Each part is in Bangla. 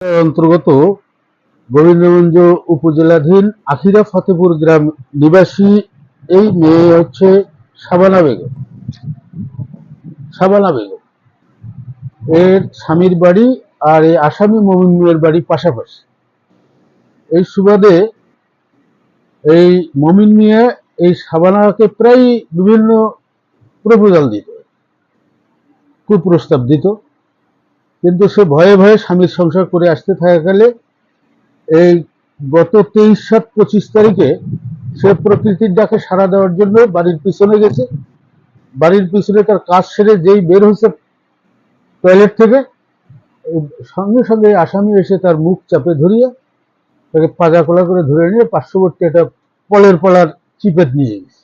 অন্তর্গত গোবিন্দগঞ্জ উপজেলাধীন আখিরা ফতেপুর গ্রাম নিবাসী এই মেয়ে হচ্ছে শাবানা বেগম। শাবানা বেগম। এর স্বামীর বাড়ি আর এই আসামি মমিন মিয়ার বাড়ি পাশাপাশি। এই সুবাদে এই মমিন মিয়া এই শাবানাকে প্রায় বিভিন্ন প্রপোজাল দিত, কুপ্রস্তাব দিত। কিন্তু সে ভয়ে ভয়ে স্বামীর সংসার করে আসতে থাকাকালে এই গত তেইশ সাত পঁচিশ তারিখে সে প্রকৃতির ডাকে সাড়া দেওয়ার জন্য বাড়ির পিছনে গেছে। বাড়ির পিছনে তার কাজ সেরে যেই বের হয়েছে টয়লেট থেকে, সঙ্গে সঙ্গে আসামি এসে তার মুখ চাপে ধরিয়ে তাকে পাজা কোলা করে ধরে নিয়ে পার্শ্ববর্তী একটা পলের পলার চিপেট নিয়ে গেছে।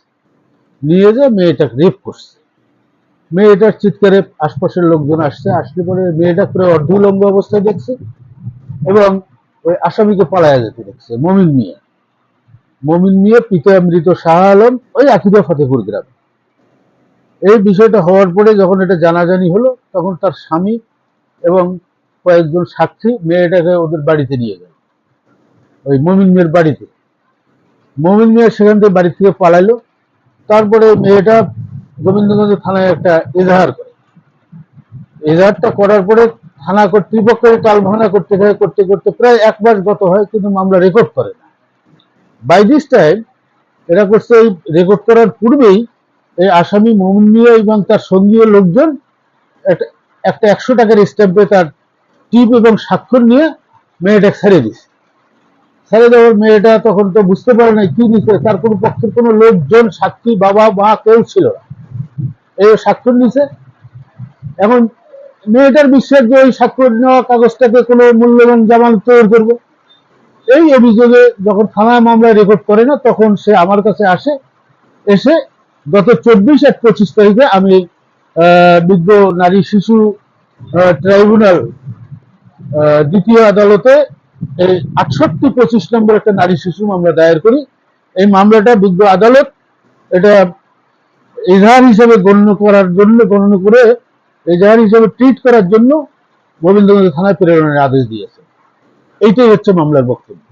নিয়ে যে মেয়েটাকে রেপ করছে। মেয়েটার চিৎকারে আশপাশের লোকজন আসছে, আসলে পরে মেয়েটা প্রায় অর্ধুলঙ্গ অবস্থায় দেখছে এবং ওই আসামিকে পালায়া যেতে দেখছে, মমিন মিয়া। মমিন মিয়া, পিতা মৃত শাহ আলম, ওই আকিদা ফতেপুর গ্রামে। এই বিষয়টা হওয়ার পরে যখন এটা জানাজানি হলো, তখন তার স্বামী এবং কয়েকজন সাক্ষী মেয়েটাকে ওদের বাড়িতে নিয়ে গেল। ওই মমিন মিয়ার বাড়িতে। মমিন মিয়া সেখান থেকে বাড়ি থেকে পালাইলো তারপরে মেয়েটা গোবিন্দগঞ্জ থানায় একটা এজাহার করে। এজাহারটা করার পরে থানা কর্তৃপক্ষের টালভানা করতে থাকে করতে করতে প্রায় এক মাস গত হয়, কিন্তু মামলা রেকর্ড করে না। বাই দিস টাইম এরা করছে এই রেকর্ড করার পূর্বেই এই আসামি মোমিন মিয়া এবং তার সঙ্গীয় লোকজন একটা একশো টাকার স্ট্যাম্পে তার টিপ এবং স্বাক্ষর নিয়ে মেয়েটা ছেড়ে দিছে ছেড়ে দেওয়ার মেয়েটা তখন তো বুঝতে পারে না কি দিছে তার কোনো পক্ষের কোনো লোকজন, সাক্ষী, বাবা, মা কেউ ছিল না। এই স্বাক্ষর নিছে। এখন মেয়েটার বিশ্বাস যে ওই স্বাক্ষর নেওয়া কাগজটাকে কোনো মূল্যবান জামানত তৈরি করবে। এই অভিযোগে যখন থানায় মামলায় রেকর্ড করে না, তখন সে আমার কাছে আসে, এসে গত চব্বিশ এক পঁচিশ তারিখে আমি বিজ্ঞ নারী শিশু ট্রাইব্যুনাল দ্বিতীয় আদালতে এই আটষট্টি পঁচিশ নম্বর একটা নারী শিশু মামলা দায়ের করি। এই মামলাটা বিজ্ঞ আদালত, এটা এজাহার হিসেবে গণ্য করার জন্য, গণ্য করে এজাহার হিসেবে ট্রিট করার জন্য গোবিন্দগঞ্জ থানায় প্রেরণের আদেশ দিয়েছে। এইটাই হচ্ছে মামলার বক্তব্য।